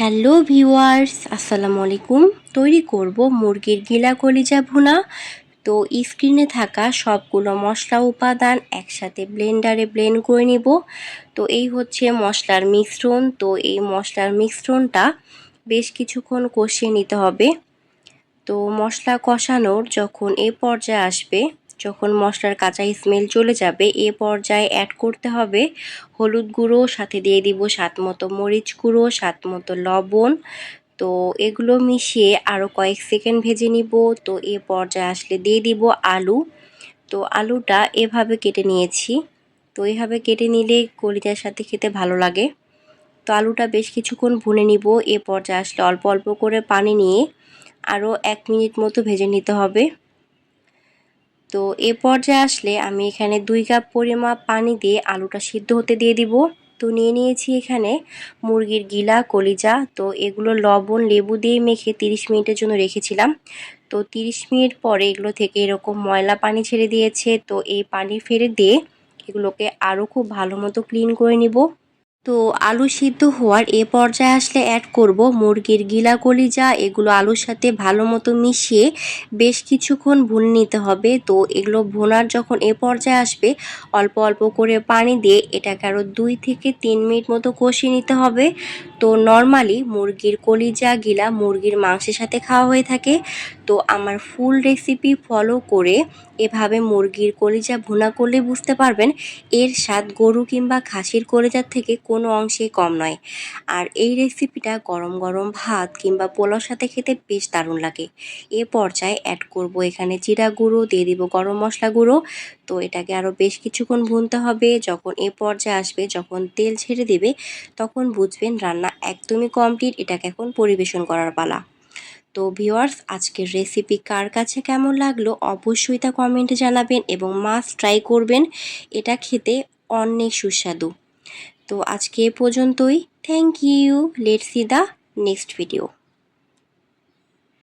Hello viewers, আসসালামু আলাইকুম। তৈরি করব মুরগির গিলা কলিজা ভুনা। তো স্ক্রিনে থাকা সবগুলো মশলা উপাদান একসাথে ব্লেন্ডারে ব্লেন্ড করে নিব। তো এই হচ্ছে মশলার মিশ্রণ। তো এই মশলার মিশ্রণটা বেশ কিছুক্ষণ কষিয়ে নিতে হবে। তো মশলা কষানোর যখন এ পর্যায়ে আসবে যখন মশলার কাঁচা স্মেল চলে যাবে, এ পর্যায়ে অ্যাড করতে হবে হলুদ গুঁড়ো, সাথে দিয়ে দিব স্বাদ মতো মরিচ গুঁড়ো, স্বাদ মতো লবণ। তো এগুলো মিশিয়ে আরও কয়েক সেকেন্ড ভেজে নিব। তো এ পর্যায়ে আসলে দিয়ে দিব আলু। তো আলুটা এভাবে কেটে নিয়েছি। তো এভাবে কেটে নিলে কলিজার সাথে খেতে ভালো লাগে। তো আলুটা বেশ কিছুক্ষণ ভুনে নিব। এ পর্যায়ে আসলে অল্প অল্প করে পানি নিয়ে আরও এক মিনিট মতো ভেজে নিতে হবে। তো এ পর্যায়ে আসলে আমি এখানে দুই কাপ পরিমাপ পানি দিয়ে আলুটা সিদ্ধ হতে দিয়ে দিব। তো নিয়ে নিয়েছি এখানে মুরগির গিলা, কলিজা। তো এগুলো লবণ, লেবু দিয়ে মেখে 30 মিনিটের জন্য রেখেছিলাম। তো 30 মিনিট পরে এগুলো থেকে এরকম ময়লা পানি ছেড়ে দিয়েছে। তো এই পানি ফেলে দিয়ে এগুলোকে আরও খুব ভালো মতো ক্লিন করে নিব। তো আলু সিদ্ধ হওয়ার এ পর্যায়ে আসলে অ্যাড করব মুরগির গিলা কলিজা এগুলো আলুর সাথে ভালো মতো মিশিয়ে বেশ কিছুক্ষণ ভুনে নিতে হবে। তো এগুলো ভোনার যখন এ পর্যায়ে আসবে, অল্প অল্প করে পানি দিয়ে এটাকে আরও দুই থেকে তিন মিনিট মতো কষিয়ে নিতে হবে। তো নর্মালি মুরগির কলিজা গিলা মুরগির মাংসের সাথে খাওয়া হয়ে থাকে। তো আমার ফুল রেসিপি ফলো করে এভাবে মুরগির কলিজা ভুনা করলে বুঝতে পারবেন এর স্বাদ গরু কিংবা খাসির কলিজার থেকে কোনো অংশেই কম নয়। আর এই রেসিপিটা গরম গরম ভাত কিংবা পোলাওর সাথে খেতে বেশ দারুণ লাগে। এ পর্যায়ে অ্যাড করব এখানে জিরা গুঁড়ো, দিয়ে দিব গরম মশলা গুঁড়ো। তো এটাকে আরও বেশ কিছুক্ষণ ভুনতে হবে। যখন এ পর্যায়ে আসবে, যখন তেল ছেড়ে দেবে, তখন বুঝবেন রান্না একদমই কমপ্লিট এটাকে এখন পরিবেশন করার পালা। তো ভিওয়ার্স আজকের রেসিপি কার কাছে কেমন লাগল অবশ্যই তা কমেন্টে জানাবেন এবং মাস্ট ট্রাই করবেন, এটা খেতে অনেক সুস্বাদু। তো আজকে এ পর্যন্তই। Thank you let see the next video